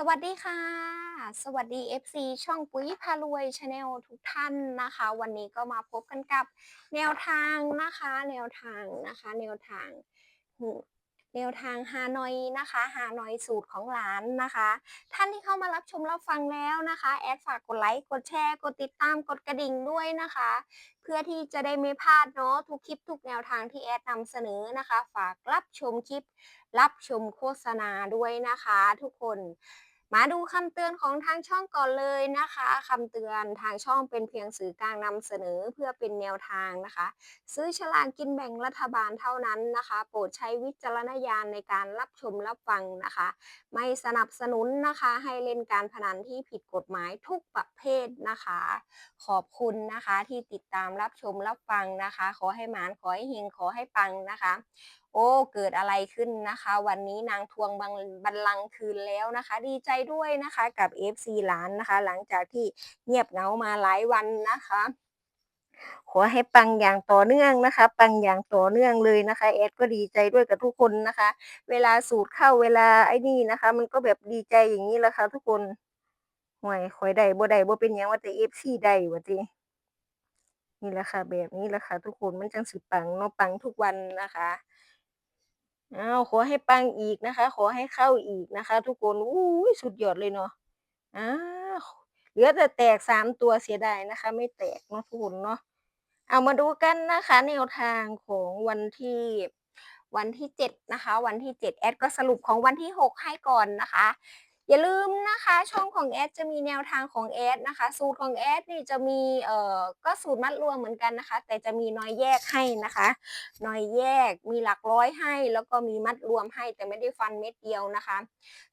สวัสดีค่ะ สวัสดี FC ช่องปุ๋ยพารวยชาแนลทุกท่านนะคะ วันนี้ก็มาพบกันกับแนวทางนะคะ แนวทางนะคะ แนวทางแนวทางฮานอยนะคะฮานอยสูตรของหลานนะคะ ท่านที่เข้ามารับชมรับฟังแล้วนะคะแอดฝากกดไลค์กดแชร์กดติดตามกดกระดิ่งด้วยนะคะ เพื่อที่จะได้ไม่พลาดเนาะทุกคลิปทุกแนวทางที่แอดนำเสนอนะคะ ฝากรับชมคลิป รับชมโฆษณาด้วยนะคะ ทุกคน มาดูคำเตือนของทางช่องก่อนเลยนะคะคำเตือนทางช่องเป็นเพียงสื่อกลางนำเสนอเพื่อเป็นแนวทางนะคะ ซื้อฉลากกินแบ่งรัฐบาลเท่านั้นนะคะ โปรดใช้วิจารณญาณในการรับชมรับฟังนะคะ ไม่สนับสนุนนะคะให้เล่นการพนันที่ผิดกฎหมายทุกประเภทนะคะ ขอบคุณนะคะที่ติดตามรับชมรับฟังนะคะ ขอให้หมานขอให้เฮงขอให้ปังนะคะ อ้เกิดอะไรขึ้นนะคะ วันนี้นางทวงบังบัลลังก์คืนแล้วนะคะ ดีใจด้วยนะคะกับ FC หลานนะคะ หลังจากที่เงียบเหงามาหลายวันนะคะขอให้ปังอย่างต่อเนื่องนะคะ ปังอย่างต่อเนื่องเลยนะคะแอดก็ดีใจด้วยกับทุกคนนะคะ เวลาสูตรเข้าเวลาไอ้นี่นะคะ มันก็แบบดีใจอย่างนี้แหละค่ะทุกคนห่วยข่อยได้บ่ได้บ่เป็นยังว่าแต่ FC ได้ว่าตินี่แหละค่ะแบบนี้แหละค่ะทุกคนมันจังสิปังเนาะปังทุกวันนะคะ อ้าวขอให้ปังอีกนะคะ ขอให้เข้าอีกนะคะ ทุกคนอู้ยสุดยอดเลยเนาะอ้าวเหลือแต่แตกสามตัวเสียดายนะคะ ไม่แตกเนาะทุกคนเนาะเอามาดูกันนะคะ แนวทางของวันที่วันที่เจ็ดนะคะ วันที่เจ็ดแอดก็สรุปของวันที่หกให้ก่อนนะคะ อย่าลืมนะคะช่องของแอดจะมีแนวทางของแอดนะคะ สูตรของแอดนี่จะมีเอ่อก็สูตรมัดรวมเหมือนกันนะคะ แต่จะมีน้อยแยกให้นะคะน้อยแยกมีหลักร้อยให้ แล้วก็มีมัดรวมให้แต่ไม่ได้ฟันเม็ดเดียวนะคะ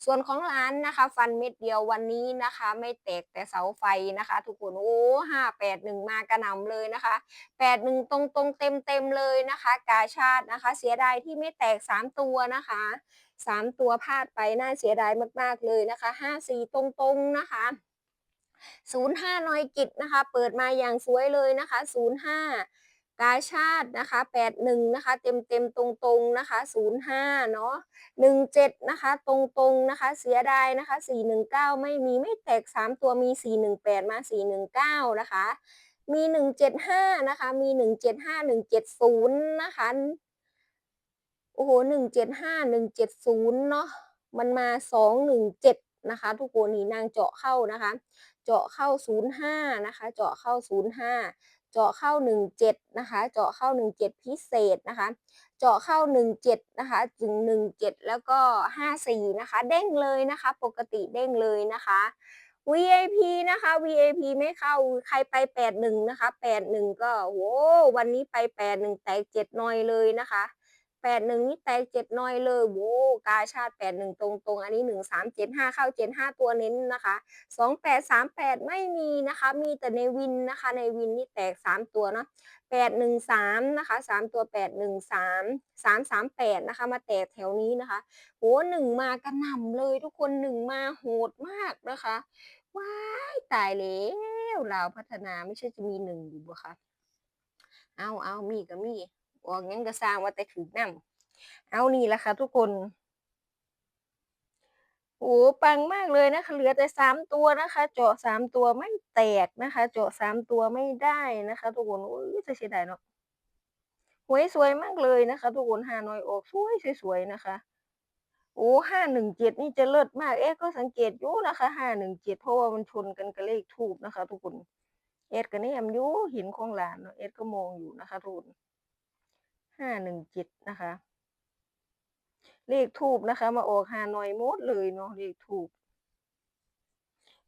ส่วนของร้านนะคะ ฟันเม็ดเดียววันนี้นะคะ ไม่แตกแต่เสาไฟนะคะ ทุกคนโอ้ห้าแปดหนึ่งมากระหน่ำเลยนะคะแปดหนึ่งตรงตรงเต็มเต็มเลยนะคะ กาชาตินะคะ เสียดายที่ไม่แตกสามตัวนะคะสามตัวพลาดไปน่าเสียดายมากๆเลยนะคะห้าสี่ตรงๆนะคะศูนย์ห้านอยกิจนะคะ เปิดมาอย่างสวยเลยนะคะศูนย์ห้ากาชาตินะคะแปดหนึ่งนะคะ เต็มเต็มๆตรงๆนะคะศูนย์ห้าเนาะหนึ่งเจ็ดนะคะตรงๆนะคะ เสียดายนะคะสี่หนึ่งเก้าไม่มีไม่แตกสามตัวมีสี่หนึ่งแปดมาสี่หนึ่งเก้านะคะ มีหนึ่งเจ็ดห้านะคะ มีหนึ่งเจ็ดห้าหนึ่งเจ็ดศูนย์นะคะ โอ้โหหนึ่งเจ็ดห้าหนึ่งเจ็ดศูนย์เนาะมันมาสองหนึ่งเจ็ดนะคะทุกคนนี่นางเจาะเข้านะคะ เจาะเข้าศูนย์ห้านะคะ เจาะเข้าศูนย์ห้าเจาะเข้าหนึ่งเจ็ดนะคะ เจาะเข้าหนึ่งเจ็ดพิเศษนะคะ เจาะเข้าหนึ่งเจ็ดนะคะถึงหนึ่งเจ็ดแล้วก็ห้าสี่นะคะ เด้งเลยนะคะ ปกติเด้งเลยนะคะ VIP นะคะ VIP ไม่เข้าใครไปแปดหนึ่งนะคะแปดหนึ่งก็โหวันนี้ไปแปดหนึ่งแตกเจ็ดหน่อยเลยนะคะ แปดหนึ่งนี่แตกเจ็ดหน่อยเลยโว้กาชาติแปดหนึ่งตรงตรงอันนี้หนึ่งสามเจ็ดห้าเข้าเจ็ดห้าตัวเน้นนะคะสองแปดสามแปดไม่มีนะคะ มีแต่ในวินนะคะ ในวินนี่แตกสามตัวเนาะแปดหนึ่งสามนะคะสามตัวแปดหนึ่งสามสามสามแปดนะคะ มาแตกแถวนี้นะคะโหหนึ่งมากระหน่ำเลยทุกคนหนึ่งมาโหดมากนะคะว้ายตายแล้วลาพัฒนาไม่ใช่จะมีหนึ่งอยู่บ่คะเอาเอามีก็มี ออกยังก็สร้างว่าแต่ถือนำเอานี่แหละค่ะทุกคนโอ้ปังมากเลยนะคะ เหลือแต่สามตัวนะคะ เจาะสามตัวไม่แตกนะคะ เจาะสามตัวไม่ได้นะคะ ทุกคนโอ้ยจะเสียดายเนาะหวยสวยมากเลยนะคะ ทุกคนฮาหน่อยออกสวยสวยๆนะคะโอ้ห้าหนึ่งเจ็ดนี่จะเลิศมาก เอ๊ก็สังเกตอยู่นะคะห้าหนึ่งเจ็ดเพราะว่ามันชนกันกับเลขทูบนะคะ ทุกคน เอ็ดก็แนมยู่หินของหลานเนาะ เอ็ดก็มองอยู่นะคะทุกคน ห้าหนึ่งเจ็ดนะคะ เลขทูบนะคะ มาออกฮานอยมดเลยเนาะเลขทูบ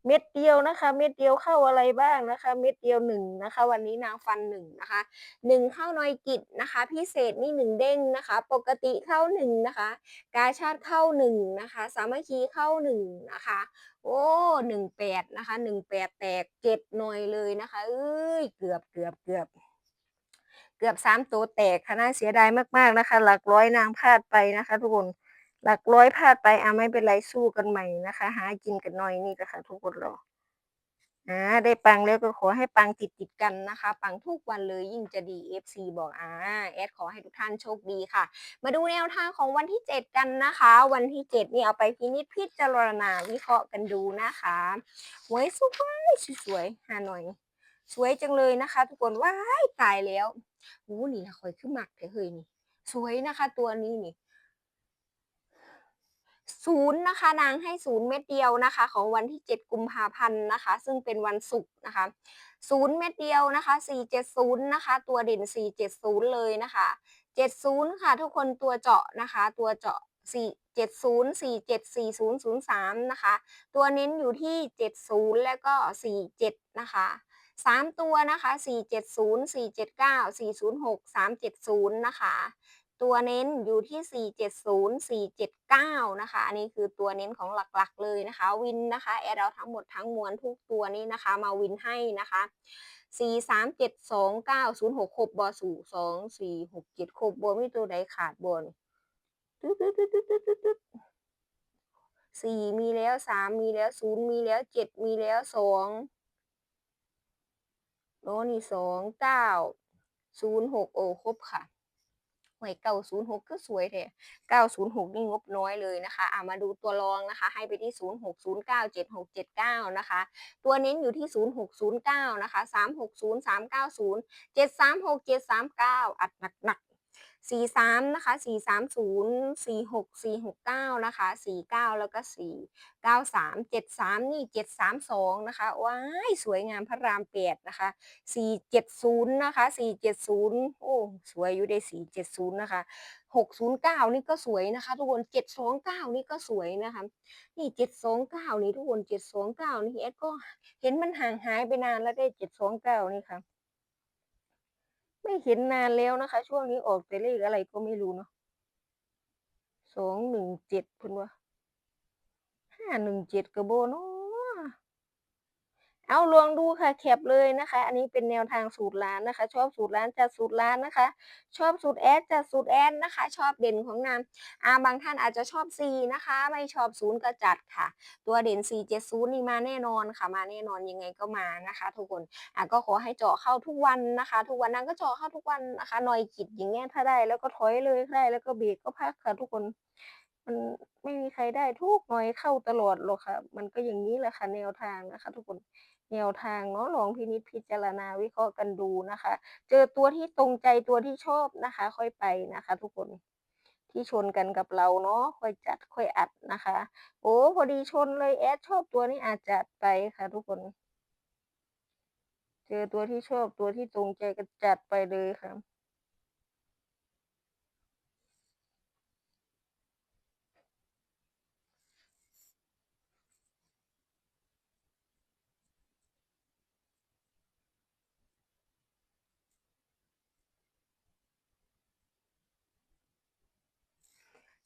เม็ดเดียวนะคะ เม็ดเดียวเข้าอะไรบ้างนะคะ เม็ดเดียวหนึ่งนะคะ วันนี้นางฟันหนึ่งนะคะหนึ่งเข้านอยกิจนะคะ พิเศษนี่หนึ่งเด้งนะคะ ปกติเข้าหนึ่งนะคะ กาชาติเข้าหนึ่งนะคะ สามัคคีเข้าหนึ่งนะคะ โอ้หนึ่งแปดนะคะหนึ่งแปดแตกเจ็ดหน่อยเลยนะคะเอ้ยเกือบเกือบเกือบ เกือบสามตัวแตกค่ะน่าเสียดายมากๆนะคะ หลักร้อยนางพลาดไปนะคะ ทุกคนหลักร้อยพลาดไปอะไม่เป็นไรสู้กันใหม่นะคะ หากินกันหน่อยนี่แหละค่ะทุกคนเราอ่าได้ปังแล้วก็ขอให้ปังติดติดกันนะคะ ปังทุกวันเลยยิ่งจะดี FC บอกอ่าแอดขอให้ทุกท่านโชคดีค่ะ มาดูแนวทางของวันที่ 7 กันนะคะ วันที่ 7 นี่เอาไปพินิจพิจารณาวิเคราะห์กันดูนะคะหวยสวยสวยๆหาหน่อย สวยจังเลยนะคะ ทุกคนว้ายตายแล้วโอ้นี่ละคอยขึ้นหมักเถอะเฮ้ยนี่ สวยนะคะ ตัวนี้นี่ศูนย์นะคะ นางให้ศูนย์เม็ดเดียวนะคะ ของวันที่ 7 กุมภาพันธ์นะคะ ซึ่งเป็นวันศุกร์นะคะศูนย์เม็ดเดียวนะคะ 470 นะคะ ตัวเด่น 470 เลยนะคะ 70 ค่ะ ทุกคนตัวเจาะนะคะ ตัวเจาะ 470 47 4003 นะคะ ตัวเน้นอยู่ที่ 70 แล้วก็ 47 นะคะ 3 ตัวนะคะ 470 479 406 370 นะคะ ตัวเน้นอยู่ที่ 470 479 นะคะ อันนี้คือตัวเน้นของหลักๆ เลยนะคะ วินนะคะแอดเอาทั้งหมดทั้งมวลทุกตัวนี้นะคะ มาวินให้นะคะ4 3 7 2 9 0 6ครบบอสู่2 4 6 7ครบบมีตัวใดขาดบนตึ๊ดตึ๊ดตึ๊ดตึ๊ดตึ๊ดตึ๊ดตึ๊ดสี่มีแล้วสามมีแล้วศูนย์มีแล้วเจ็ดมีแล้วสอง โน้นี่สองเก้าศูนย์หกโอครบค่ะหวยเก้าศูนย์หกก็สวยแท้เก้าศูนย์หกนี่งบน้อยเลยนะคะอ่ามาดูตัวรองนะคะ ให้ไปที่ศูนย์หกศูนย์เก้าเจ็ดหกเจ็ดเก้านะคะ ตัวเน้นอยู่ที่ศูนย์หกศูนย์เก้านะคะสามหกศูนย์สามเก้าศูนย์เจ็ดสามหกเจ็ดสามเก้าอัดหนักหนัก สี่สามนะคะสี่สามศูนย์สี่หกสี่หกเก้านะคะสี่เก้าแล้วก็สี่เก้าสามเจ็ดสามนี่เจ็ดสามสองนะคะ ว้าย สวยงามพระรามแปดนะคะ 470 นะคะ 470 โอ้ สวยอยู่ได้470 นะคะ 609 นี่ก็สวยนะคะ ทุกคน 729 นี่ก็สวยนะคะ นี่ 729 นี่ทุกคน 729 นี่แอดก็เห็นมันห่างหายไปนานแล้วได้ 729 นี่ค่ะ ไม่เห็นนานแล้วนะคะ ช่วงนี้ออกแต่เลขอะไรก็ไม่รู้เนาะสองหนึ่งเจ็ดพิ่นว่า517ก็บ่เนาะ เอาลองดูค่ะแคปเลยนะคะ อันนี้เป็นแนวทางสูตรร้านนะคะ ชอบสูตรร้านจัดสูตรร้านนะคะ ชอบสูตรแอดจัดสูตรแอดนะคะ ชอบเด่นของนามอ่าบางท่านอาจจะชอบ C นะคะ ไม่ชอบศูนย์ก็จัดค่ะ ตัวเด่น 470 นี่มาแน่นอนค่ะ มาแน่นอนยังไงก็มานะคะ ทุกคนอะก็ขอให้เจาะเข้าทุกวันนะคะ ทุกวันนั้นก็เจาะเข้าทุกวันนะคะหน่อยจิตอย่างเงี้ยถ้าได้แล้วก็ถอยเลยได้แล้วก็เบรกก็พักค่ะทุกคนมันไม่มีใครได้ทุกหน่อยเข้าตลอดหรอกค่ะ มันก็อย่างนี้แหละค่ะแนวทางนะคะ ทุกคน แนวทางเนาะลองพินิจพิจารณาวิเคราะห์กันดูนะคะ เจอตัวที่ตรงใจตัวที่ชอบนะคะ ค่อยไปนะคะ ทุกคนที่ชนกันกับเราเนาะค่อยจัดค่อยอัดนะคะ โอ้พอดีชนเลยแอดชอบตัวนี้อาจจัดไปค่ะ ทุกคน เจอตัวที่ชอบตัวที่ตรงใจก็จัดไปเลยค่ะ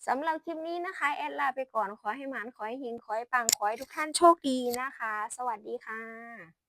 สำหรับคลิปนี้นะคะ แอดลาไปก่อนขอให้หมานขอให้หิงขอให้ปังขอให้ทุกท่านโชคดีนะคะ สวัสดีค่ะ